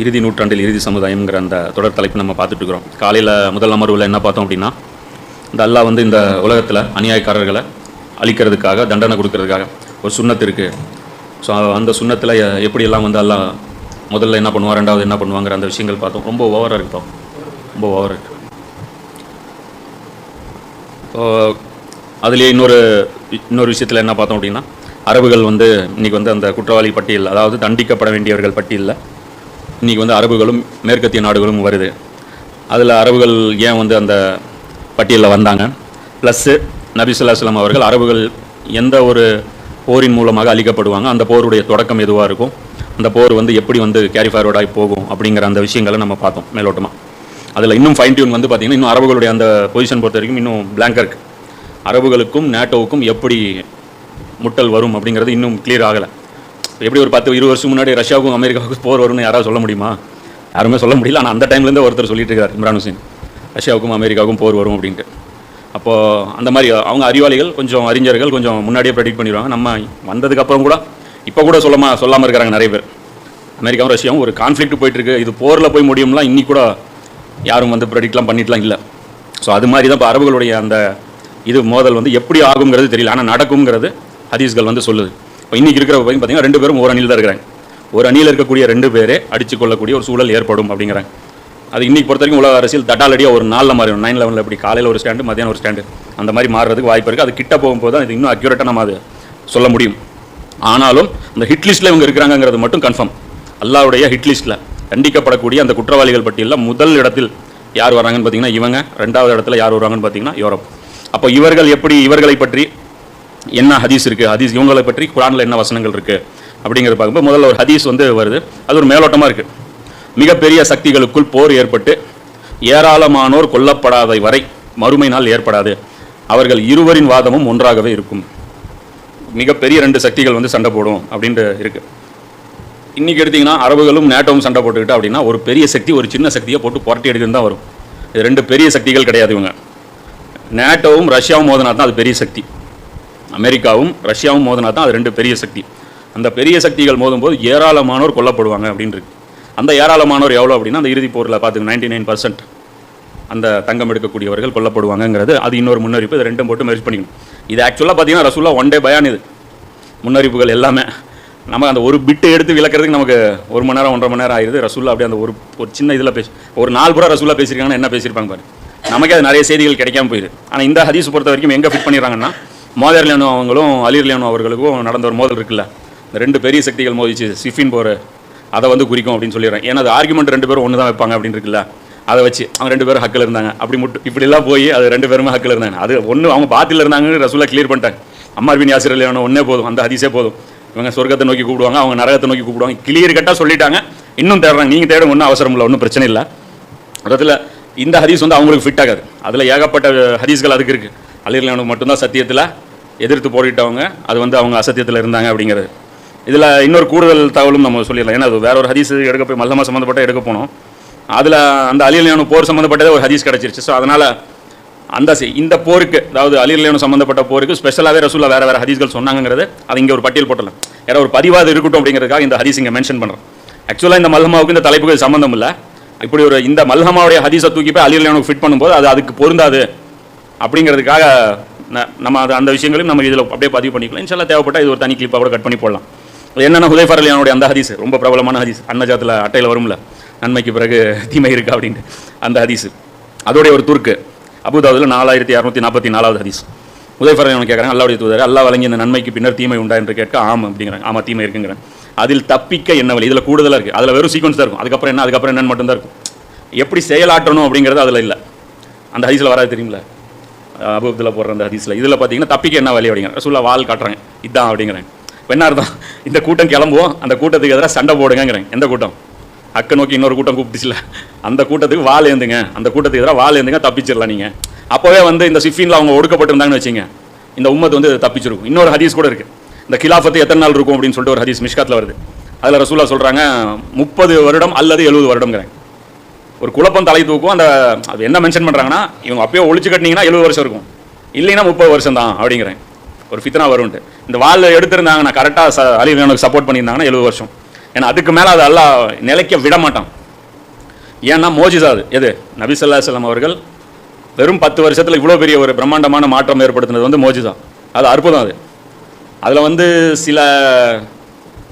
இறுதி நூற்றாண்டில் இறுதி சமுதாயம்ங்கிற அந்த தொடர் தலைப்பு நம்ம பார்த்துட்டு இருக்கிறோம் காலையில் முதல் அமர்வில் என்ன பார்த்தோம் அப்படின்னா இந்த அல்லாஹ் வந்து இந்த உலகத்தில் அநியாயக்காரர்களை அழிக்கிறதுக்காக தண்டனை கொடுக்கறதுக்காக ஒரு சுண்ணத்து இருக்குது ஸோ அந்த சுண்ணத்தில் எப்படியெல்லாம் வந்து அல்லாஹ் முதல்ல என்ன பண்ணுவான் ரெண்டாவது என்ன பண்ணுவாங்கிற அந்த விஷயங்கள் பார்த்தோம். ரொம்ப ஓவராக இருக்கும் ரொம்ப ஓவராக இருக்கு. இப்போ அதுலேயே இன்னொரு இன்னொரு விஷயத்தில் என்ன பார்த்தோம் அப்படின்னா அரபுகள் வந்து இன்னைக்கு வந்து அந்த குற்றவாளி பட்டியல் அதாவது தண்டிக்கப்பட வேண்டியவர்கள் பட்டியலில் இன்றைக்கி வந்து அரபுகளும் மேற்கத்திய நாடுகளும் வருது. அதில் அரபுகள் ஏன் வந்து அந்த பட்டியலில் வந்தாங்க? ப்ளஸ்ஸு நபிசுல்லாஸ்லாம் அவர்கள் அரபுகள் எந்த ஒரு போரின் மூலமாக அழிக்கப்படுவாங்க? அந்த போருடைய தொடக்கம் எதுவாக இருக்கும்? அந்த போர் வந்து எப்படி வந்து கேரி ஃபார்வர்டாகி போகும்? அப்படிங்கிற அந்த விஷயங்களை நம்ம பார்த்தோம் மேலோட்டமாக அதில் இன்னும் ஃபைன் டியூன் வந்து பார்த்திங்கன்னா இன்னும் அரபுகளுடைய அந்த பொசிஷன் பொறுத்த வரைக்கும் இன்னும் blank இருக்குது அரபுகளுக்கும் நேட்டோவுக்கும் எப்படி முட்டல் வரும் அப்படிங்கிறது இன்னும் கிளியர் ஆகலை. எப்படி ஒரு பத்து இருபது வருஷம் முன்னாடி ரஷ்யாவுக்கும் அமெரிக்காவுக்கும் போர் வரும்னு யாராவது சொல்ல முடியுமா? யாருமே சொல்ல முடியல. ஆனால் அந்த டைம்லேருந்து ஒருத்தர் சொல்லிட்டு இருக்கார் இம்ரான் ஹுசேன். ரஷ்யாவுக்கும் அமெரிக்காவுக்கும் போர் வரும் அப்படின்ட்டு. அப்போது அந்த மாதிரி அவங்க அறிவாளிகள் கொஞ்சம் அறிஞர்கள் கொஞ்சம் முன்னாடியே ப்ரெடிக்ட் பண்ணிடுவாங்க. நம்ம வந்ததுக்கப்புறம் கூட இப்போ கூட சொல்லாம சொல்லாமல் இருக்கிறாங்க நிறைய பேர். அமெரிக்காவும் ரஷ்யாவும் ஒரு கான்ஃப்ளிக்ட் போயிட்டுருக்கு. இது போரில் போய் முடியும்லாம் இன்னி கூட யாரும் வந்து ப்ரெடிக்ட்லாம் பண்ணிட்டுலாம் இல்லை. ஸோ அது மாதிரி தான் இப்போ அரபுகளுடைய அந்த இது மோதல் வந்து எப்படி ஆகுங்கிறது தெரியல. ஆனால் நடக்குங்கிறது ஹதீஸ்கள் வந்து சொல்லுது. இப்போ இன்றைக்கி இருக்கிற பையன் பார்த்தீங்கன்னா ரெண்டு பேரும் ஒரு அணியில் தான் இருக்கிறாங்க. ஒரு அணியில் இருக்கக்கூடிய ரெண்டு பேரே அடிச்சு கொள்ளக்கூடிய ஒரு சூழல் ஏற்படும் அப்படிங்கிறாங்க. அது இன்னைக்கு பொறுத்த வரைக்கும் உலக அரசியல் தட்டாலடியாக ஒரு நாளில் மாறிடும் நைன் லெவனில் இப்படி காலையில் ஒரு ஸ்டாண்டு மதியானம் ஒரு ஸ்டாண்டு அந்த மாதிரி மாறுறதுக்கு வாய்ப்பு இருக்குது அது கிட்ட போகும்போது தான் இது இன்னும் அக்யூரேட்டாக நம்ம அது சொல்ல முடியும். ஆனாலும் அந்த ஹிட் லிஸ்ட்டில் இவங்க இருக்கிறாங்கங்கிறது மட்டும் கன்ஃபார்ம் அல்லாவுடைய ஹிட் லிஸ்ட்டில் அந்த குற்றவாளிகள் பட்டியலில் முதல் இடத்தில் யார் வராங்கன்னு பார்த்தீங்கன்னா இவங்க. ரெண்டாவது இடத்துல யார் வருவாங்கன்னு பார்த்தீங்கன்னா யூரோப். அப்போ இவர்கள் எப்படி இவர்களை பற்றி என்ன ஹதீஸ் இருக்குது ஹதீஸ் இவங்களை பற்றி குரானில் என்ன வசனங்கள் இருக்குது அப்படிங்கிறத பார்க்கும்போது முதல்ல ஒரு ஹதீஸ் வந்து வருது. அது ஒரு மேலோட்டமாக இருக்குது மிகப்பெரிய சக்திகளுக்குள் போர் ஏற்பட்டு ஏராளமானோர் கொல்லப்படாத வரை மறுமை நாள் ஏற்படாது. அவர்கள் இருவரின் வாதமும் ஒன்றாகவே இருக்கும். மிகப்பெரிய ரெண்டு சக்திகள் வந்து சண்டை போடும் அப்படின்ட்டு இருக்கு. இன்னைக்கு எடுத்தீங்கன்னா அரபுகளும் நேட்டோவும் சண்டை போட்டுக்கிட்டு அப்படின்னா ஒரு பெரிய சக்தி ஒரு சின்ன சக்தியை போட்டு புரட்டி எடுக்கிறது தான் வரும். இது ரெண்டு பெரிய சக்திகள் கிடையாது இவங்க. நேட்டோவும் ரஷ்யாவும் மோதினா தான் அது பெரிய சக்தி. அமெரிக்காவும் ரஷ்யாவும் மோதினா தான் அது ரெண்டு பெரிய சக்தி. அந்த பெரிய சக்திகள் மோதும்போது ஏராளமானோர் கொல்லப்படுவாங்க அப்படின்னு இருக்கு அந்த ஏராளமானோர் எவ்வளோ அப்படின்னா அந்த இறுதிப் போரில் பார்த்துங்க நைன்டி நைன் பர்சன்ட் அந்த தங்கம் எடுக்கக்கூடியவர்கள் கொல்லப்படுவாங்கங்கிறது. அது இன்னொரு முன்னறிப்பு இது ரெண்டும் போட்டு மெர்ஜ் பண்ணிக்கணும். இது ஆக்சுவலாக பார்த்தீங்கன்னா ரசூலா ஒன் டே பயான் இது. முன்னறிப்புகள் எல்லாமே. நம்ம அந்த ஒரு பிட்டு எடுத்து விளக்குறதுக்கு நமக்கு ஒரு மணி நேரம் ஒன்றரை மணி நேரம் ஆயிடுது ரசூல்லா அப்படியே அந்த ஒரு ஒரு சின்ன இதில் பேசி ஒரு நாலு பூரா ரசூல்லா பேசியிருக்காங்கன்னா என்ன பேசியிருப்பாங்க பாரு. நமக்கே அது நிறைய செய்திகள் கிடைக்காம போயிடுது ஆனால் இந்த ஹதீஸ் பொறுத்த வரைக்கும் எங்கே ஃபிட் பண்ணிடுறாங்கன்னா மோதர்லியானோ அவங்களும் அலிர்லியானோ அவர்களுக்கும் நடந்த ஒரு மோதல் இருக்குல்ல? இந்த ரெண்டு பெரிய சக்திகள் மோதிச்சு சிஃபின் போர் அதை வந்து குறிக்கும் அப்படின்னு சொல்லிடுறேன். ஏன்னா அது ஆர்குமெண்ட் ரெண்டு பேரும் ஒன்று தான் வைப்பாங்க அப்படின்னு இருக்குல்ல? அதை வச்சு அவங்க ரெண்டு பேரும் ஹக்கில் இருந்தாங்க. அப்படி முட்டு இப்படிலாம் போய் அது ரெண்டு பேருமே ஹக்கில் இருந்தாங்க. அது ஒன்று அவங்க பாத்தில் இருந்தாங்கன்னு ரசூலாக கிளியர் பண்ணிட்டாங்க. அம்மார் பின் யாசிர் அலியானோ ஒன்றே போதும் அந்த ஹதீஸே போதும். இவங்க சொர்க்கத்தை நோக்கி கூப்பிடுவாங்க அவங்க நரகத்தை நோக்கி கூப்பிடுவாங்க. கிளியர் கட்டாக சொல்லிட்டாங்க. இன்னும் தேடுறாங்க. நீங்கள் தேட ஒன்றும் அவசரம் இல்லை ஒன்றும் பிரச்சனை இல்லை. அதில் இந்த ஹதீஸ் வந்து அவங்களுக்கு ஃபிட் ஆகாது. அதில் ஏகப்பட்ட ஹதீஸ்கள் அதுக்கு இருக்குது அலிர்லானுக்கு மட்டும்தான் சத்தியத்தில். எதிர்த்து போரிட்டவங்க அது வந்து அவங்க அசத்தியத்தில் இருந்தாங்க அப்படிங்கிறது. இதில் இன்னொரு கூடுதல் தகவலும் நம்ம சொல்லிடலாம். ஏன்னா அது வேற ஒரு ஹதீஸ் எடுக்க போய் மல்லமா சம்மந்தப்பட்ட எடுக்க போனோம். அதில் அந்த அலிர்லானு போர் சம்மந்தப்பட்டதே ஒரு ஹதீஸ் கிடச்சிருச்சு. ஸோ அதனால் அந்த இந்த போருக்கு அதாவது அலிர்லேனு சம்மந்தப்பட்ட போருக்கு ஸ்பெஷலாகவே ரசூலா வேறு வேறு ஹதீஸ்கள் சொன்னாங்கிறது அது இங்கே ஒரு பட்டியல் போட்டலாம் ஏன்னா ஒரு பதிவாக இருக்கட்டும் அப்படிங்கிறதுக்காக இந்த ஹதீஸ் இங்கே மென்ஷன் பண்ணுறோம் ஆக்சுவலாக இந்த மல்ஹமாவுக்கு இந்த தலைப்புக்கு சம்மந்தம் இல்லை. இப்படி ஒரு இந்த மல்ஹமாவுடைய ஹதீஸை தூக்கி போய் அலிர்லேனுக்கு ஃபிட் பண்ணும்போது அது அதுக்கு பொருந்தாது அப்படிங்கிறதுக்காக நம்ம அது அந்த விஷயங்களையும் நம்ம இதில் அப்படியே பதிவு பண்ணிக்கலாம். இன்ஷால்லா தேவைப்பட்டால் இது ஒரு தனி கிளிப்பாக கூட கட் பண்ணி போடலாம். என்னென்ன ஹுதைஃபர் அலியானுடைய அந்த ஹதீஸ் ரொம்ப பிரபலமான ஹதீஸ். அன்னஜாத்தில் அட்டையில் வரும்ல? நன்மைக்கு பிறகு தீமை இருக்கா அப்படின்ட்டு. அந்த ஹதீஸ். அதோடைய ஒரு துருக்கு. அபுதாபுல நாலாயிரத்தி இரநூத்தி நாற்பத்தி நாலாவது ஹதீஸ். உதயஃபர் அவன் கேட்குறாங்க அல்லாவுடைய தூதர் அல்லா வழங்கிய இந்த நன்மைக்கு பின்னர் தீமை உண்டா? என்று கேட்க ஆம் அப்படிங்கிறாங்க. ஆமாம் தீமை இருக்குங்கிறேன் அதில் தப்பிக்க என்ன வழி? இதில் கூடுதலாக இருக்குது அதில் வெறும் சீக்வன்ஸ் தான் இருக்கும். அதுக்கப்புறம் என்ன? அதுக்கப்புறம் என்னன்னு மட்டும்தான் இருக்கும். எப்படி செயலாற்றணும் அப்படிங்கிறது அதில் இல்லை. அந்த ஹதீஸில் வராது தெரியுங்களா அபுத்தில் போடுற அந்த ஹதீஸில். இதில் பார்த்தீங்கன்னா தப்பிக்க என்ன வழி அப்படிங்கிற ரசூல்லா வால் காட்டுறாங்க. இதான் அப்படிங்கிறேன். என்ன அர்த்தம் இந்த கூட்டம் கிளம்புவோம் அந்த கூட்டத்துக்கு எதிராக சண்டை போடுங்கிறேன் எந்த கூட்டம்? அக்க நோக்கி இன்னொரு கூட்டம் கூப்பிட்டுச்சுல. அந்த கூட்டத்துக்கு வால் ஏந்துங்க. அந்த கூட்டத்துக்கு எதிராக வால் ஏந்துங்க தப்பிச்சிடலாம் நீங்கள் அப்போவே வந்து இந்த சிஃபின்ல அவங்க ஒடுக்கப்பட்டிருந்தாங்கன்னு வச்சுங்க. இந்த உம்மத்து வந்து தப்பிச்சிருக்கும். இன்னொரு ஹதீஸ் கூட இருக்குது இந்த கிலாஃபத்து எத்தனை நாள் இருக்கும் அப்படின்னு சொல்லிட்டு ஒரு ஹதீஸ் மிஷ்காத்தில் வருது. அதில் ரசூலா சொல்கிறாங்க முப்பது வருடம் அல்லது எழுபது வருடங்கிறேன் ஒரு குழப்பம் தலை தூக்கும். அந்த அது என்ன மென்ஷன் பண்ணுறாங்கன்னா இவங்க அப்பயே ஒழிச்சு கட்டினீங்கன்னா எழுபது வருஷம் இருக்கும். இல்லைன்னா முப்பது வருஷம் தான் அப்படிங்கிறேன். ஒரு ஃபித்னா வரும்ட்டு இந்த வால் எடுத்திருந்தாங்கன்னா கரெக்டாக ச அலி எனக்கு சப்போர்ட் பண்ணியிருந்தாங்கன்னா எழுபது வருஷம். ஏன்னா அதுக்கு மேலே அதை எல்லாம் நிலைக்க விட மாட்டான். ஏன்னா மோஜிசா அது. எது? நபிசல்லா ஸல்லல்லாஹு அவர்கள் வெறும் பத்து வருஷத்தில் இவ்வளோ பெரிய ஒரு பிரம்மாண்டமான மாற்றம் ஏற்படுத்தினது வந்து மோஜிசா அது அற்புதம் அது. அதில் வந்து சில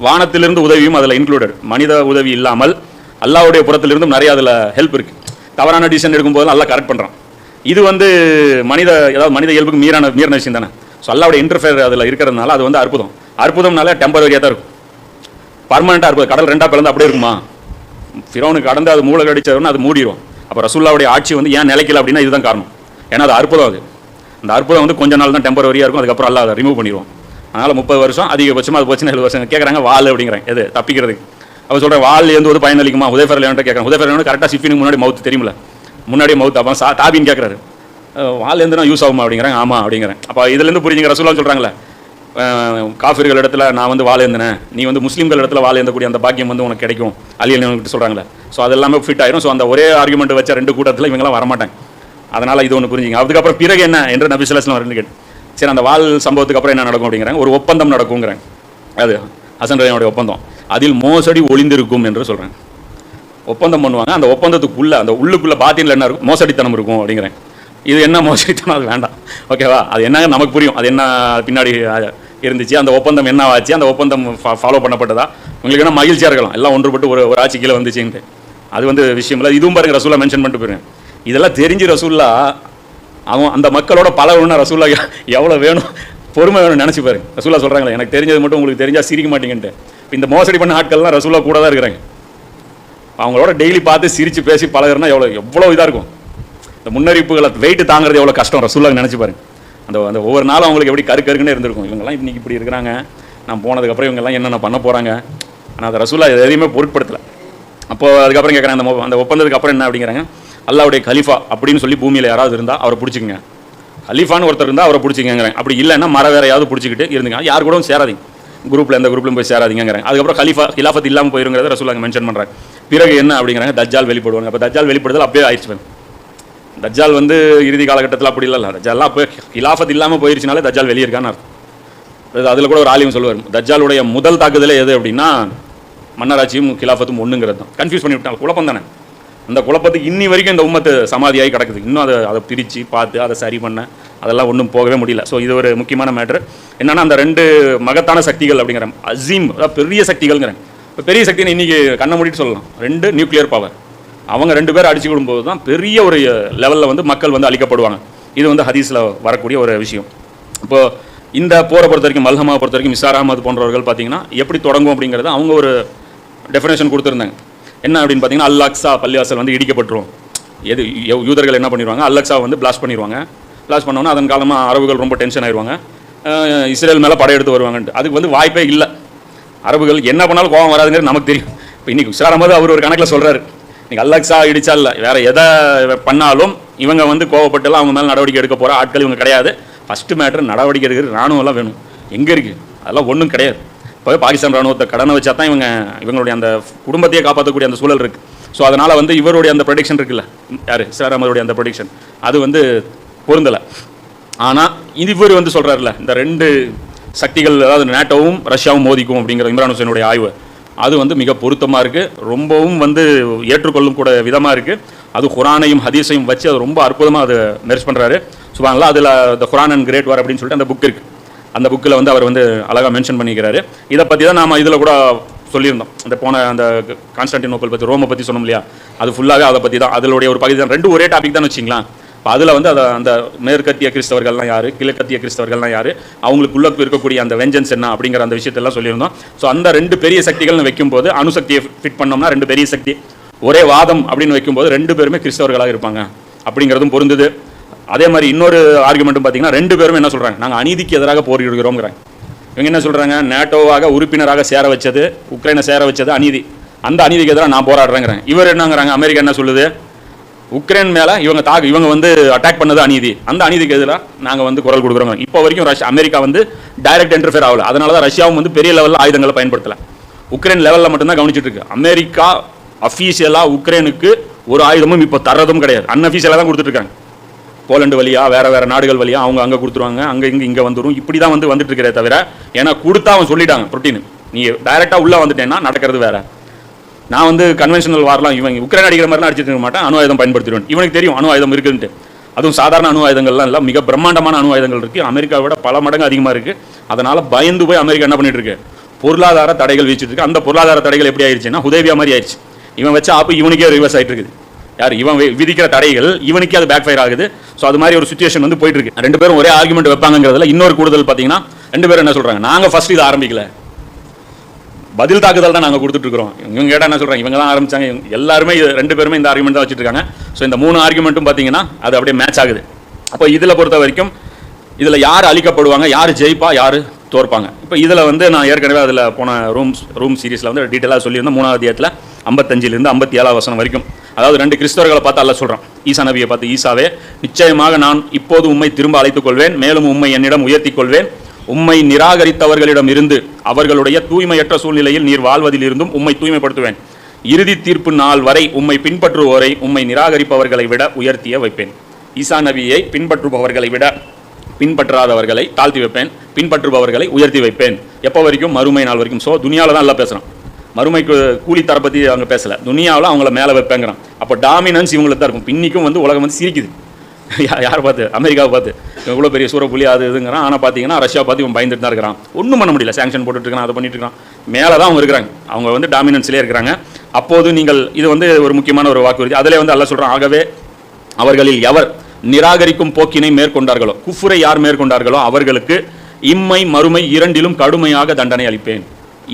வானத்திலிருந்து உதவியும் அதில் இன்க்ளூடட் மனித உதவி இல்லாமல் அல்லாஹ்வுடைய புறத்திலிருந்தும் நிறைய அதில் ஹெல்ப் இருக்கு. தவறான டிசிஷன் எடுக்கும்போது நல்லா கரெக்ட் பண்ணுறான் இது வந்து மனித ஏதாவது மனித இயல்புக்கு மீறான மீறின விஷயம் தானே. ஸோ அல்லாவுடைய இன்டர்ஃபேர் அதில் இருக்கிறதுனால அது வந்து அற்புதம். அற்புதம்னால டெம்பரரியாக தான் இருக்கும். பர்மனெண்ட்டாக இருக்கும் கடல் ரெண்டாக பிறந்து அப்படியே இருக்குமா? ஃபிரோனுக்கு கடந்து அது மூளை கடிச்சதுன்னு அது மூடிடும் அப்போ ரசூல்லாவுடைய ஆட்சி வந்து ஏன் நிலைக்கல அப்படின்னா இதுதான் காரணம். ஏன்னா அது அற்புதம் அது. அந்த அற்புதம் வந்து கொஞ்ச நாள் தான் டெம்பரரியாக இருக்கும். அதுக்கப்புறம் அல்ல அதை ரிமூவ் பண்ணிடுவோம் அதனால் முப்பது வருஷம் அதிகபட்சமாக அது போச்சு ஏழு வருஷம். கேட்குறாங்க வாழ் அப்படிங்கிறேன் எது? தப்பிக்கிறதுக்கு. அவர் சொல்கிறேன் வால் எந்த ஒரு பயனளிக்குமா உதயஃபர் லேவன்ட்ட கேட்குறேன் உதயஃபர் லேவன் கரெக்டாக சிஃபினுக்கு முன்னாடி மவுத் தெரியுமில்ல முன்னாடியே மவுத் அப்போ சா தாபின்னு கேட்குறாரு வால் எந்தனா யூஸ் ஆகுமா? அப்படிங்கிறாங்க ஆமாம் அப்படிங்கிறேன். அப்போ இதுலேருந்து புரிஞ்சுங்க ரசூலான்னு சொல்கிறாங்களே காஃபிர்கள் இடத்துல நான் வந்து வாழ இருந்தேன் நீ வந்து முஸ்லீம்கள் இடத்துல வாழ இருந்தக்கூடிய அந்த பாக்கியம் வந்து உனக்கு கிடைக்கும். அலியல் சொல்கிறாங்களே ஸோ அது எல்லாமே ஃபிட் ஆயிரும். ஸோ அந்த ஒரே ஆர்குமெண்ட் வச்ச ரெண்டு கூட்டத்தில் இவங்கெல்லாம் வரமாட்டாங்க. அதனால் இது ஒன்று புரிஞ்சுங்க. அதுக்கப்புறம் பிறகு என்ன என்று நபிசுலாஸ்லாம் சொல்லலாம் கேட்டு சரி அந்த வால் சம்பவத்துக்கு அப்புறம் என்ன நடக்கும்? அப்படிங்கிறாங்க. ஒரு ஒப்பந்தம் நடக்குங்கிறாங்க அது. ஹசன் ரஹினுடைய ஒப்பந்தம். அதில் மோசடி ஒளிந்திருக்கும் என்று சொல்கிறேன் ஒப்பந்தம் பண்ணுவாங்க. அந்த ஒப்பந்தத்துக்குள்ளே அந்த உள்ளுக்குள்ளே பாத்தியில் என்ன இருக்கும்? மோசடித்தனம் இருக்கும் அப்படிங்கிறேன். இது என்ன மோசடித்தனம்? அது வேண்டாம். ஓகேவா அது என்னங்க நமக்கு புரியும். அது என்ன பின்னாடி இருந்துச்சு? அந்த ஒப்பந்தம் என்ன ஆச்சு? அந்த ஒப்பந்தம் ஃபாலோ பண்ணப்பட்டதா? உங்களுக்கு என்ன மகிழ்ச்சியாக இருக்கலாம். எல்லாம் ஒன்றுபட்டு ஒரு ஒரு ஆட்சி கீழே வந்துச்சுன்ட்டு. அது வந்து விஷயம் இல்லை. இதுவும் பாருங்க ரசூலா மென்ஷன் பண்ணிட்டு போயிருக்கேன். இதெல்லாம் தெரிஞ்சு ரசூல்லா அவன் அந்த மக்களோட பல பழகணும்னா ரசூல்லா எவ்வளோ வேணும்? பொறுமை வேணும் நினச்சி பாருங்க ரசூல்லா சொல்கிறாங்களே எனக்கு தெரிஞ்சது மட்டும் உங்களுக்கு தெரிஞ்சால் சிரிக்க மாட்டீங்கன்ட்டு. இந்த மோசடி பண்ண ஆட்கள்லாம் ரசூல்லா கூட தான் இருக்கிறாங்க. அவங்களோட டெய்லி பார்த்து சிரித்து பேசி பழகிறனா எவ்வளோ எவ்வளோ இதாக இருக்கும். இந்த முன்னறிவிப்புகளை வெயிட்டு தாங்குறது எவ்வளோ கஷ்டம் ரசூலாக நினச்சி பாருங்க. அந்த அந்த ஒவ்வொரு நாளும் அவங்களுக்கு எப்படி கரு கருக்குன்னு இருந்திருக்கும். இவங்கெல்லாம் இன்றைக்கி இப்படி இருக்கிறாங்க. நான் போனதுக்கப்புறம் இவங்கெல்லாம் என்னென்ன பண்ண போகிறாங்க ஆனால் அந்த ரசூலா இது எதையுமே பொருட்படுத்தலை. அப்போ அதுக்கப்புறம் கேட்குறேன் அந்த அந்த ஒப்பந்தத்துக்கு அப்புறம் என்ன? அப்படிங்கிறாங்க. அல்லாவுடைய கலிஃபா அப்படின்னு சொல்லி பூமியில் யாராவது இருந்தால் அவரை பிடிச்சிக்கங்க. ஹலீஃபான்னு ஒருத்தர் இருந்தால் அவரை பிடிச்சிங்கிறேன் அப்படி இல்லைன்னா மர வேறையாவது பிடிச்சிக்கிட்டு இருந்துங்க. யார் கூடவும் சேராதிங்க. குரூப்பில் எந்த குரூப்லையும் போய் சேராதிங்கிறேன் அதுக்கப்புறம் ஹலீஃபா ஹிலாஃபத் இல்லாமல் போயிருங்கிறத ரசூலாங்க மென்ஷன் பண்ணுறாங்க பிறகு என்ன அப்படிங்கிறாங்க? தஜ்ஜால் வெளிப்படுவாங்க. அப்போ தஜ்ஜால் வெளிப்படுதல் அப்படியே ஆயிடுச்சு தஜ்ஜால் வந்து இறுதி காலகட்டத்தில் அப்படி இல்லை தஜ்ஜால்லாம் போய் ஹிலாஃபத் இல்லாமல் போயிருச்சுனாலே தஜ்ஜால் வெளியே இருக்கான்னு அர்த்தம் அதில் கூட ஒரு ஆலிம் சொல்லுவார். தஜ்ஜாலுடைய முதல் தாக்குதலே எது அப்படின்னா மன்னராட்சியும் கிலாஃபத்தும் ஒன்றுங்கிறது தான். கன்ஃபியூஸ் பண்ணி விட்டாங்க குழப்பம் தானே. அந்த குழப்பத்துக்கு இன்னி வரைக்கும் இந்த உம்மத்து சமாதியாகி கிடக்குது. இன்னும் அதை அதை பிரித்து பார்த்து அதை சரி பண்ண அதெல்லாம் ஒன்றும் போகவே முடியல. ஸோ இது ஒரு முக்கியமான மேட்ரு என்னென்னா அந்த ரெண்டு மகத்தான சக்திகள் அப்படிங்கிற அசீம் அதாவது பெரிய சக்திகள்ங்கிறேன். இப்போ பெரிய சக்தின்னு இன்னைக்கு கண்ணை மூடிட்டு சொல்லலாம். ரெண்டு நியூக்ளியர் பவர் அவங்க ரெண்டு பேரும் அடிச்சு விடும்போது தான் பெரிய ஒரு லெவலில் வந்து மக்கள் வந்து அழிக்கப்படுவாங்க. இது வந்து ஹதீஸில் வரக்கூடிய ஒரு விஷயம். இப்போது இந்த போரை பொறுத்த வரைக்கும் மல்ஹமா பொறுத்த வரைக்கும் மிசார் அகமது போன்றவர்கள் பார்த்தீங்கன்னா எப்படி தொடங்கும் அப்படிங்கிறது அவங்க ஒரு டெஃபினேஷன் கொடுத்துருந்தாங்க. என்ன அப்படின்னு பார்த்தீங்கன்னா அல் பள்ளிவாசல் வந்து இடிக்கப்பட்டுரும். எது யூதர்கள் என்ன பண்ணிடுவாங்க அல்லக்ஸா வந்து பிளாஸ்ட் பண்ணிடுவாங்க பிளாஸ்ட் பண்ணோன்னா அதன் காலமாக அரபுகள் ரொம்ப டென்ஷன் ஆயிடுவாங்க இஸ்ரேல் மேலே படையெடுத்து வருவாங்கன்ட்டு. அதுக்கு வந்து வாய்ப்பே இல்லை. அரபுகள் என்ன பண்ணாலும் கோபம் வராதுங்கிறது நமக்கு தெரியும். இப்போ இன்னைக்கு போது அவர் ஒரு கணக்கில் சொல்கிறாரு இன்னைக்கு அல்லக்ஸா இடிச்சா இல்லை. வேறு எதை பண்ணாலும் இவங்க வந்து கோவப்பட்டுலாம் அவங்க மேலே நடவடிக்கை எடுக்க போகிற ஆட்கள் இவங்க கிடையாது. ஃபஸ்ட்டு மேட்ரு நடவடிக்கை எடுக்கிறது ராணுவம்லாம் வேணும். எங்கே இருக்குது அதெல்லாம் ஒன்றும் கிடையாது. இப்போ பாகிஸ்தான் ராணுவத்தை கடனை வச்சா தான் இவங்க இவங்களுடைய அந்த குடும்பத்தையே காப்பாற்றக்கூடிய அந்த சூழல் இருக்குது ஸோ அதனால் வந்து இவருடைய அந்த ப்ரொடிக்ஷன் இருக்குல்ல? யார்? சார் சிவராமருடைய அந்த ப்ரொடிக்ஷன் அது வந்து பொருந்தலை. ஆனால் இது இவர் வந்து சொல்கிறாருல்ல இந்த ரெண்டு சக்திகள் அதாவது நேட்டோவும் ரஷ்யாவும் மோதிக்கும் அப்படிங்கிற இம்ரான் ஹுசைனுடைய ஆய்வு. அது வந்து மிக பொருத்தமாக இருக்குது ரொம்பவும் வந்து ஏற்றுக்கொள்ளும் கூட விதமாக இருக்குது அது குரானையும் ஹதீஸையும் வச்சு அது ரொம்ப அற்புதமாக அது மெர்ச் பண்ணுறாரு சுபாங்களா அதில் த குரான் அண்ட் கிரேட் வார் அப்படின்னு சொல்லிட்டு அந்த புக் இருக்குது அந்த புக்கில் வந்து அவர் வந்து அழகாக மென்ஷன் பண்ணிக்கிறாரு. இதை பற்றி தான் நாம் இதில் கூட சொல்லியிருந்தோம். அந்த போன அந்த கான்ஸ்டன்டினோப்பல் பற்றி ரோமை பற்றி சொன்னோம் இல்லையா? அது ஃபுல்லாகவே அதை பற்றி தான் அதனுடைய ஒரு பகுதி தான். ரெண்டு ஒரே டாபிக் தான் வச்சிங்களேன் இப்போ அதில் வந்து அதை அந்த மேற்கத்திய கிறிஸ்தவர்கள்லாம் யார்? கிழக்கத்திய கிறிஸ்தவர்கள்லாம் யார்? அவங்களுக்குள்ளே இருக்கக்கூடிய அந்த வெஞ்சன்ஸ் என்ன அப்படிங்கிற அந்த விஷயத்தெல்லாம் சொல்லியிருந்தோம். ஸோ அந்த ரெண்டு பெரிய சக்திகள்னு வைக்கும்போது அணுசக்தியை ஃபிட் பண்ணோம்னா ரெண்டு பெரிய சக்தி. ஒரே வாதம் அப்படின்னு வைக்கும்போது ரெண்டு பேருமே கிறிஸ்தவர்களாக இருப்பாங்க. அப்படிங்கிறதும் பொருந்துது. அதே மாதிரி இன்னொரு ஆர்குமெண்ட்டும் பார்த்தீங்கன்னா ரெண்டு பேரும் என்ன சொல்கிறாங்க நாங்கள் அநீதிக்கு எதிராக போரிடுகிறோங்கிறாங்க இவங்க என்ன சொல்கிறாங்க நேட்டோவாக உறுப்பினராக சேர வச்சது உக்ரைனை சேர வச்சது அநீதி. அந்த அநீதிக்கு எதிராக நான் போராடுறேங்கிறேன் இவர் என்னங்கிறாங்க? அமெரிக்கா என்ன சொல்லுது? உக்ரைன் மேலே இவங்க தாக்கு இவங்க வந்து அட்டாக் பண்ணது அநீதி. அந்த அநீதிக்கு எதிராக நாங்கள் வந்து குரல் கொடுக்குறோங்க இப்போ வரைக்கும் ரஷ்யா அமெரிக்கா வந்து டைரக்ட் இன்டர்ஃபியர் ஆகல. அதனால தான் ரஷ்யாவும் வந்து பெரிய லெவலில் ஆயுதங்களை பயன்படுத்தலை. உக்ரைன் லெவலில் மட்டும்தான் கவனிச்சிட்டு இருக்கு. அமெரிக்கா அஃபீஷியலாக உக்ரைனுக்கு ஒரு ஆயுதமும் இப்போ தர்றதும் கிடையாது. அன்அஃபீஷியலாக தான் கொடுத்துட்டு இருக்காங்க. போலண்டு வழியா வேறு வேறு நாடுகள் வழியாக அவங்க அங்கே கொடுத்துருவாங்க. அங்கே இங்கே இங்கே வந்துரும். இப்படி தான் வந்து வந்துட்டு இருக்கிறே தவிர ஏன்னா கொடுத்தா அவன் சொல்லிட்டாங்க புரோட்டீன். நீ டைரெக்டாக உள்ளே வந்துட்டேன்னா நடக்கிறது வேறு. நான் வந்து கன்வென்ஷனல் வாரெலாம் இவன் உக்ரைன் அடிக்கிற மாதிரிலாம் அடிச்சிட்டு இருக்க மாட்டேன். அணு ஆயுதம் பயன்படுத்திடுவேன். இவனுக்கு தெரியும் அணு ஆயுதம் இருக்குன்ட்டு. அதுவும் சாதாரண அணு ஆயுதங்கள்லாம் இல்லை மிக பிரம்மாண்டமான அணு ஆயுதங்கள் இருக்குது அமெரிக்காவை விட பல மடங்கு அதிகமாக இருக்குது அதனால் பயந்து போய் அமெரிக்கா என்ன பண்ணிட்டு இருக்கு? பொருளாதார தடைகள் வீச்சிட்டு இருக்கு. அந்த பொருளாதார தடைகள் எப்படி ஆயிடுச்சுன்னா உதவியாக மாதிரி ஆயிடுச்சு இவன் வச்சா ஆப்பு இவனுக்கே ரிவர்ஸ் ஆகிட்டு இருக்குது. யார் இவன் விதிக்கிற தடைகள் இவனுக்கே அது பேக் ஃபயர் ஆகுது. ஸோ அது மாதிரி ஒரு சுச்சுவேஷன் வந்து போயிட்டு இருக்கு ரெண்டு பேரும் ஒரே ஆர்குமெண்ட் வைப்பாங்கிறதுல இன்னொரு கூடுதல் பார்த்தீங்கன்னா ரெண்டு பேரும் என்ன சொல்றாங்க? நாங்கள் ஃபர்ஸ்ட் இதை ஆரம்பிக்கல. பதில் தாக்குதல் தான் நாங்கள் கொடுத்துட்டு இருக்கிறோம் இவங்க கேட்டால் என்ன சொல்கிறாங்க இவங்க தான் ஆரம்பிச்சாங்க எல்லாருமே இது ரெண்டு பேருமே இந்த ஆர்குமெண்ட் தான் வச்சுட்டு இருக்காங்க ஸோ இந்த மூணு ஆர்குமெண்ட்டும் பார்த்தீங்கன்னா அது அப்படியே மேட்ச் ஆகுது. அப்போ இதில் பொறுத்த வரைக்கும் இதில் யார் அழிக்கப்படுவாங்க? யார் ஜெயிப்பா? யார் தோற்பாங்க? இப்போ இதில் வந்து நான் ஏற்கனவே அதில் போன ரூம்ஸ் ரூம் சீரீஸில் வந்து டீட்டெயிலாக சொல்லியிருந்தேன் மூணாவது அத்தியாயத்தில். ஐம்பத்தஞ்சிலிருந்து ஐம்பத்தி ஏழாம் வசனம் வரைக்கும். அதாவது ரெண்டு கிறிஸ்தவர்களை பார்த்து அல்ல சொல்கிறான் ஈசா நபியை பார்த்து ஈசாவே நிச்சயமாக நான் இப்போது உம்மை திரும்ப அழைத்துக் கொள்வேன் மேலும் உம்மை என்னிடம் உயர்த்தி கொள்வேன் உம்மை நிராகரித்தவர்களிடம் இருந்து அவர்களுடைய தூய்மையற்ற சூழ்நிலையில் நீர் வாழ்வதில் இருந்தும் உம்மை தூய்மைப்படுத்துவேன். இறுதி தீர்ப்பு நாள் வரை உம்மை பின்பற்றுவோரை உம்மை நிராகரிப்பவர்களை விட உயர்த்திய வைப்பேன். ஈசா நபியை பின்பற்றுபவர்களை விட பின்பற்றாதவர்களை தாழ்த்தி வைப்பேன். பின்பற்றுபவர்களை உயர்த்தி வைப்பேன். எப்போ வரைக்கும்? மறுமை நாள் வரைக்கும். ஸோ துனியாவில் தான் எல்லாம் பேசுகிறான் மறுமைக்கு கூலி தர பற்றி அவங்க பேசலை. துனியாவில் அவங்கள மேலே வைப்பேங்கிறான். அப்போ டாமினன்ஸ் இவங்களுக்கு தான் இருக்கும். இன்னைக்கும் வந்து உலகம் வந்து சிரிக்குது. யார் யாரை பார்த்து? அமெரிக்காவை பார்த்து. இவ்வளோ பெரிய சூறப்புலி அது இதுங்கிறான். ஆனால் பார்த்தீங்கன்னா ரஷ்யா பார்த்து இவன் பயந்துட்டு தான் இருக்கிறான். ஒன்றும் பண்ண முடியல. சாங்ஷன் போட்டுட்டு இருக்கான் அதை பண்ணிட்டு இருக்கான். மேலே தான் அவங்க இருக்கிறாங்க. அவங்க வந்து டாமினன்ஸ்லேயே இருக்கிறாங்க. அப்போது நீங்கள் இது வந்து ஒரு முக்கியமான ஒரு வாக்குறுதி. அதிலே வந்து அல்ல சொல்கிறான் ஆகவே அவர்களில் எவர் நிராகரிக்கும் போக்கினை மேற்கொண்டார்களோ குஃபுரை யார் மேற்கொண்டார்களோ அவர்களுக்கு இம்மை மறுமை இரண்டிலும் கடுமையாக தண்டனை அளிப்பேன்.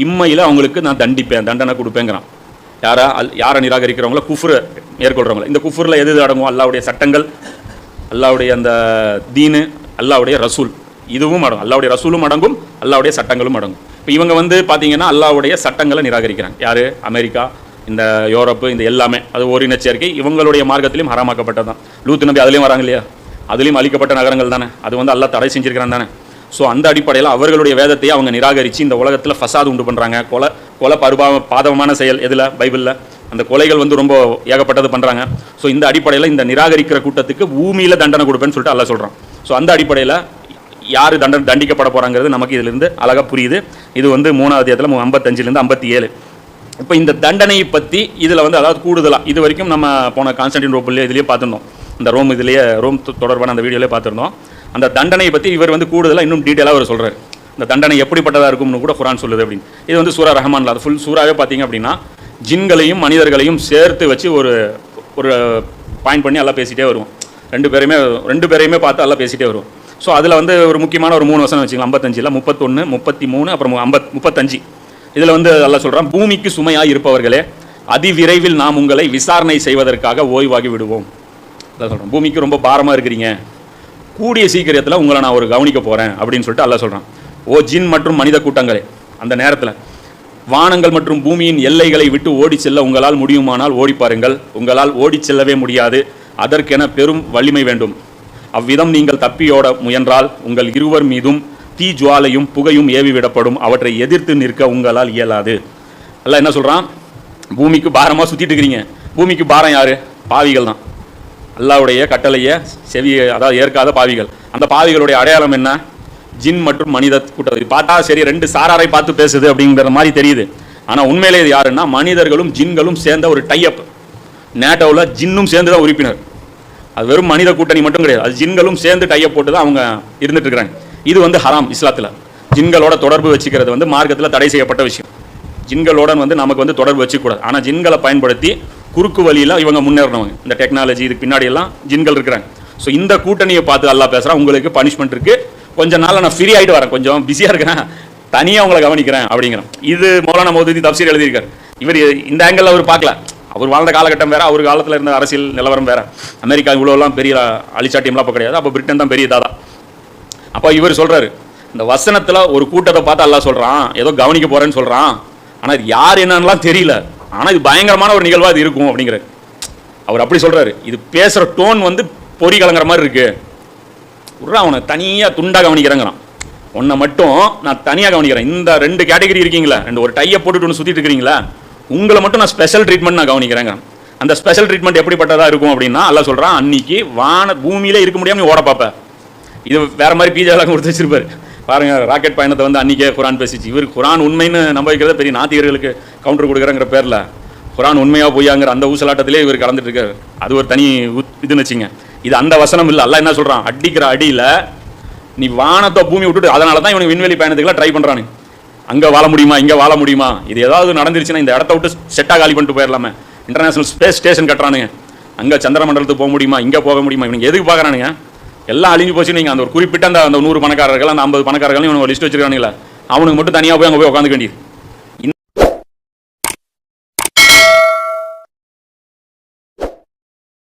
இம்மையில் அவங்களுக்கு நான் தண்டிப்பேன் தண்டனை கொடுப்பேங்கிறான். யாரா அல் யாரை நிராகரிக்கிறவங்களோ குஃபுரு மேற்கொள்கிறவங்கள இந்த குஃபுரில் எது எது அடங்கும்? அல்லாவுடைய சட்டங்கள் அல்லாவுடைய அந்த தீனு அல்லாவுடைய ரசூல். இதுவும் அடங்கும். அல்லாவுடைய ரசூலும் அடங்கும் அல்லாவுடைய சட்டங்களும் அடங்கும். இப்போ இவங்க வந்து பார்த்தீங்கன்னா அல்லாவுடைய சட்டங்களை நிராகரிக்கிறாங்க. யார்? அமெரிக்கா இந்த யூரோப்பு இந்த எல்லாமே. அது ஓரின சேர்க்கை. இவங்களுடைய மார்க்கத்திலையும் ஹராமாக்கப்பட்டது தான் லூத்து நபி அதுலேயும் வராங்க இல்லையா? அதுலேயும் அழிக்கப்பட்ட நகரங்கள் தானே. அது வந்து அல்லா தடை செஞ்சுருக்கிறான் தானே. ஸோ அந்த அடிப்படையில் அவர்களுடைய வேதத்தை அவங்க நிராகரித்து இந்த உலகத்தில் ஃபசாது உண்டு பண்ணுறாங்க கொலை கொலை பருபா பாதகமான செயல் எதில்? பைபிளில். அந்த கொலைகள் வந்து ரொம்ப ஏகப்பட்டது பண்ணுறாங்க ஸோ இந்த அடிப்படையில் இந்த நிராகரிக்கிற கூட்டத்துக்கு பூமியில் தண்டனை கொடுப்பேன்னு சொல்லிட்டு அல்ல சொல்கிறான் ஸோ அந்த அடிப்படையில் யார் தண்டனை தண்டிக்கப்பட போகிறாங்கிறது நமக்கு இதிலிருந்து அழகாக புரியுது. இது வந்து மூணாவது இடத்துல ஐம்பத்தஞ்சிலேருந்து ஐம்பத்தி ஏழு இப்போ இந்த தண்டனையை பற்றி இதில் வந்து அதாவது கூடுதலாக இது வரைக்கும் நம்ம போன கான்ஸ்டன்டின் ரோப்பிலே இதுலேயே பார்த்துருந்தோம். இந்த ரோம் இதுலேயே ரோம் தொடர்பான அந்த வீடியோலேயே பார்த்துருந்தோம். அந்த தண்டனையை பற்றி இவர் வந்து கூடுதலாக இன்னும் டீட்டெயிலாக அவர் சொல்கிறார் இந்த தண்டனை எப்படிப்பட்டதாக இருக்கும்னு கூட குரான் சொல்லுது அப்படின்னு. இது வந்து சூரா ரஹமான்ல அது ஃபுல் சூறாவே பார்த்தீங்க அப்படின்னா ஜின்களையும் மனிதர்களையும் சேர்த்து வச்சு ஒரு ஒரு பாயிண்ட் பண்ணி எல்லாம் பேசிகிட்டே வருவோம். ரெண்டு பேரையுமே ரெண்டு பேரையுமே பார்த்து எல்லாம் பேசிகிட்டே வருவோம். ஸோ அதில் வந்து ஒரு முக்கியமான ஒரு மூணு வசனம் வச்சுக்கலாம் ஐம்பத்தஞ்சில் முப்பத்தொன்று முப்பத்தி மூணு அப்புறம் ஐம்பத் முப்பத்தஞ்சு. இதில் வந்து எல்லாம் சொல்கிறான் பூமிக்கு சுமையாக இருப்பவர்களே அதிவிரைவில் நாம் உங்களை விசாரணை செய்வதற்காக ஓய்வாகி விடுவோம். அதான் சொல்கிறோம் பூமிக்கு ரொம்ப பாரமாக இருக்கிறீங்க. கூடிய சீக்கிரத்தில் உங்களை நான் ஒரு கவனிக்க போகிறேன் அப்படின்னு சொல்லிட்டு அல்ல சொல்கிறான் ஓ ஜின் மற்றும் மனித கூட்டங்களே அந்த நேரத்தில். வானங்கள் மற்றும் பூமியின் எல்லைகளை விட்டு ஓடிச் செல்ல உங்களால் முடியுமானால் ஓடி பாருங்கள். உங்களால் ஓடி செல்லவே முடியாது. அதற்கென பெரும் வலிமை வேண்டும். அவ்விதம் நீங்கள் தப்பியோட முயன்றால் உங்கள் இருவர் மீதும் தீ ஜுவாலையும் புகையும் ஏவி விடப்படும் அவற்றை எதிர்த்து நிற்க உங்களால் இயலாது. அல்ல என்ன சொல்கிறான் பூமிக்கு பாரமாக சுற்றிட்டு இருக்கிறீங்க. பூமிக்கு பாரம் யார்? பாவிகள் தான் அல்லாவுடைய கட்டளையை செவி அதாவது ஏற்காத பாவிகள். அந்த பாவிகளுடைய அடையாளம் என்ன? ஜின் மற்றும் மனித கூட்டம் இது பார்த்தா சரி ரெண்டு சாராரை பார்த்து பேசுது அப்படிங்கிற மாதிரி தெரியுது. ஆனால் உண்மையிலே இது யாருன்னா மனிதர்களும் ஜின்களும் சேர்ந்த ஒரு டைப் நேட்டோவில் ஜின்னும் சேர்ந்து தான் உறுப்பினர். அது வெறும் மனித கூட்டணி மட்டும் கிடையாது. அது ஜின்களும் சேர்ந்து டையப் போட்டு தான் அவங்க இருந்துட்டு இருக்கிறாங்க. இது வந்து ஹராம் இஸ்லாத்தில். ஜின்களோட தொடர்பு வச்சுக்கிறது வந்து மார்க்கத்தில் தடை செய்யப்பட்ட விஷயம். ஜின்களோட வந்து நமக்கு வந்து தொடர்பு வச்சுக்கூடாது. ஆனால் ஜின்களை பயன்படுத்தி குறுக்கு வழியில் இவங்க முன்னேறினவங்க இந்த டெக்னாலஜி இதுக்கு பின்னாடி எல்லாம் ஜின்கள் இருக்கிறாங்க. ஸோ இந்த கூட்டணியை பார்த்து அல்லா பேசுகிறான் உங்களுக்கு பனிஷ்மெண்ட் இருக்குது கொஞ்ச நாள் நான் ஃப்ரீ ஆகிட்டு வரேன். கொஞ்சம் பிஸியாக இருக்கிறேன். தனியாக உங்களை கவனிக்கிறேன் அப்படிங்கிறேன். இது மௌலானா மௌதூதி தப்சீர் எழுதியிருக்காரு. இவர் இந்த ஆங்கிள் அவர் பார்க்கல. அவர் வாழ்ந்த காலகட்டம் வேறு அவர் காலத்தில் இருந்த அரசியல் நிலவரம் வேறு. அமெரிக்கா இவ்வளோலாம் பெரிய அழிச்சாட்டியம்லாம் அப்போ கிடையாது. அப்போ பிரிட்டன் தான் பெரிய தாதா. அப்போ இவர் சொல்கிறாரு இந்த வசனத்தில் ஒரு கூட்டத்தை பார்த்து எல்லாம் சொல்கிறான் ஏதோ கவனிக்க போகிறேன்னு சொல்கிறான் ஆனால் யார் என்னன்னுலாம் தெரியல. ஆனால் இது பயங்கரமான ஒரு நிகழ்வாக இது இருக்கும் அப்படிங்கிற அவர் அப்படி சொல்கிறாரு இது பேசுகிற டோன் வந்து பொறி கலங்குற மாதிரி இருக்கு. உட்றா அவனை தனியாக துண்டாக கவனிக்கிறேங்கிறான். உன்னை மட்டும் நான் தனியாக கவனிக்கிறேன். இந்த ரெண்டு கேட்டகரி இருக்கீங்களா ரெண்டு ஒரு டையை போட்டுட்டு ஒன்று சுற்றிட்டு இருக்கிறீங்களா உங்களை மட்டும் நான் ஸ்பெஷல் ட்ரீட்மெண்ட் நான் கவனிக்கிறேங்கிறான். அந்த ஸ்பெஷல் ட்ரீட்மெண்ட் எப்படிப்பட்டதாக இருக்கும் அப்படின்னா அல்லாஹ் சொல்கிறான் அன்னைக்கு வான பூமியிலே இருக்க முடியாமல் நீ ஓட பார்ப்ப இது வேற மாதிரி பீஜாலாம் கொடுத்து வச்சிருப்பாரு. பாருங்க ராக்கெட் பயணத்தை வந்து அன்றைக்கே குரான் பேசிச்சு. இவர் குரான் உண்மைன்னு நம்ப வைக்கிறத பெரிய நாத்திகர்களுக்கு கவுண்டர் கொடுக்குறங்கிற பேரில். குரான் உண்மையாக பொய்யாங்கிற அந்த ஊசலாட்டத்திலே இவர் கலந்துட்டு அது ஒரு தனி உத்- இதுன்னு வச்சுங்க. இது அந்த வசனம் இல்லை. அல்ல என்ன சொல்கிறான் அடிக்கிற அடியில் நீ வானத்தை பூமி விட்டுட்டு அதனால தான் இவனுக்கு விண்வெளி பயணத்துக்குலாம் ட்ரை பண்ணுறானு அங்கே வாழ முடியுமா? இங்கே வாழ முடியுமா? இது ஏதாவது நடந்துருச்சுன்னா இந்த இடத்த விட்டு செட்டாக காலி பண்ணிட்டு போயிடலாமே. இன்டர்நேஷனல் ஸ்பேஸ் ஸ்டேஷன் கட்டுறானுங்க. அங்கே சந்திரமண்டலத்துக்கு போக முடியுமா? இங்கே போக முடியுமா? இவனுக்கு எதுக்கு பார்க்குறானுங்க? எல்லாம் அழிஞ்சு போச்சு. நீங்கள் அந்த ஒரு குறிப்பிட்ட அந்த அந்த நூறு பணக்காரர்கள் அந்த ஐம்பது பணக்காரர்கள் இவனுக்கு லிஸ்ட் வச்சிருக்கானுங்களா. அவனுக்கு மட்டும் தனியாக போய் அங்கே போய் உட்காந்துக்க வேண்டியது.